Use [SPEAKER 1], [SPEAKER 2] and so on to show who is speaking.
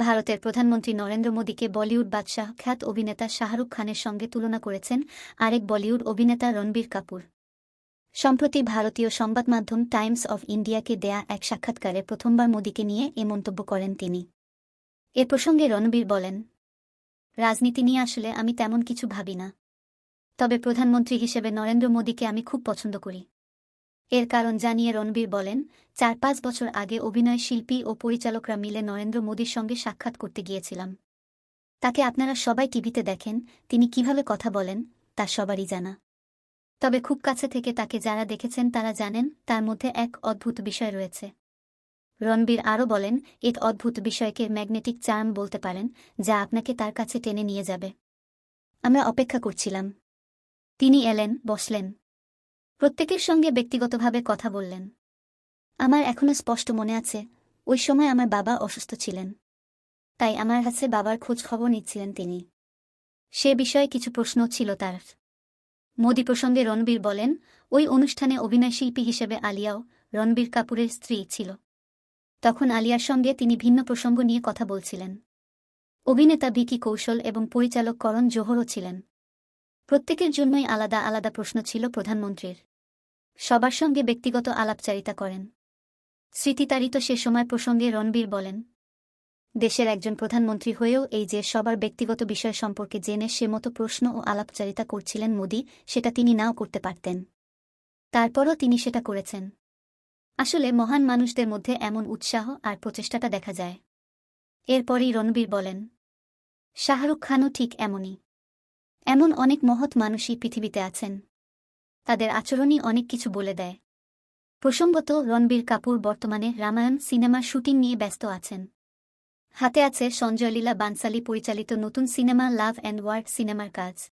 [SPEAKER 1] ভারতের প্রধানমন্ত্রী নরেন্দ্র মোদীকে বলিউড বাদশাহ খ্যাত অভিনেতা শাহরুখ খানের সঙ্গে তুলনা করেছেন আরেক বলিউড অভিনেতা রণবীর কাপুর। সম্প্রতি ভারতীয় সংবাদমাধ্যম টাইমস অব ইন্ডিয়াকে দেয়া এক সাক্ষাৎকারে প্রথমবার মোদীকে নিয়ে এ মন্তব্য করেন তিনি। এ প্রসঙ্গে রণবীর বলেন, রাজনীতি নিয়ে আসলে আমি তেমন কিছু ভাবি না। তবে প্রধানমন্ত্রী হিসেবে নরেন্দ্র মোদীকে আমি খুব পছন্দ করি। এর কারণ জানিয়ে রণবীর বলেন, চার পাঁচ বছর আগে অভিনয় শিল্পী ও পরিচালকরা মিলে নরেন্দ্র মোদীর সঙ্গে সাক্ষাৎ করতে গিয়েছিলাম। তাকে আপনারা সবাই টিভিতে দেখেন, তিনি কীভাবে কথা বলেন, তা সবারই জানা। তবে খুব কাছে থেকে তাকে যারা দেখেছেন তারা জানেন, তার মধ্যে এক অদ্ভুত বিষয় রয়েছে। রণবীর আরও বলেন এক অদ্ভুত বিষয়কে ম্যাগনেটিক চার্ম বলতে পারেন, যা আপনাকে তার কাছে টেনে নিয়ে যাবে। আমরা অপেক্ষা করছিলাম। তিনি এলেন, বসলেন। প্রত্যেকের সঙ্গে ব্যক্তিগতভাবে কথা বললেন। আমার এখনও স্পষ্ট মনে আছে, ওই সময় আমার বাবা অসুস্থ ছিলেন। তাই আমার কাছে বাবার খোঁজ খবর নিচ্ছিলেন তিনি। সে বিষয়ে কিছু প্রশ্ন ছিল তার। মোদী প্রসঙ্গে রণবীর বলেন, ওই অনুষ্ঠানে অভিনয়শিল্পী হিসেবে আলিয়াও রণবীর কাপুরের স্ত্রী ছিল। তখন আলিয়ার সঙ্গে তিনি ভিন্ন প্রসঙ্গ নিয়ে কথা বলছিলেন। অভিনেতা ভিকি কৌশল এবং পরিচালক করণ জোহরও ছিলেন। প্রত্যেকের জন্যই আলাদা আলাদা প্রশ্ন ছিল প্রধানমন্ত্রীর। সবার সঙ্গে ব্যক্তিগত আলাপচারিতা করেন। স্মৃতিতাড়িত সে সময় প্রসঙ্গে রণবীর বলেন, দেশের একজন প্রধানমন্ত্রী হয়েও এই যে সবার ব্যক্তিগত বিষয় সম্পর্কে জেনে সে মতো প্রশ্ন ও আলাপচারিতা করছিলেন মোদি, সেটা তিনি নাও করতে পারতেন। তারপরও তিনি সেটা করেছেন। আসলে মহান মানুষদের মধ্যে এমন উৎসাহ আর প্রচেষ্টাটা দেখা যায়। এরপরই রণবীর বলেন, শাহরুখ খানও ঠিক এমনই। এমন অনেক মহৎ মানুষই পৃথিবীতে আছেন। তাদের আচরণই অনেক কিছু বলে দেয়। প্রসঙ্গত, রণবীর কাপুর বর্তমানে রামায়ণ সিনেমার শুটিং নিয়ে ব্যস্ত আছেন। হাতে আছে সঞ্জয় লীলা বানসালি পরিচালিত নতুন সিনেমা লাভ অ্যান্ড ওয়ার্ক সিনেমার কাজ।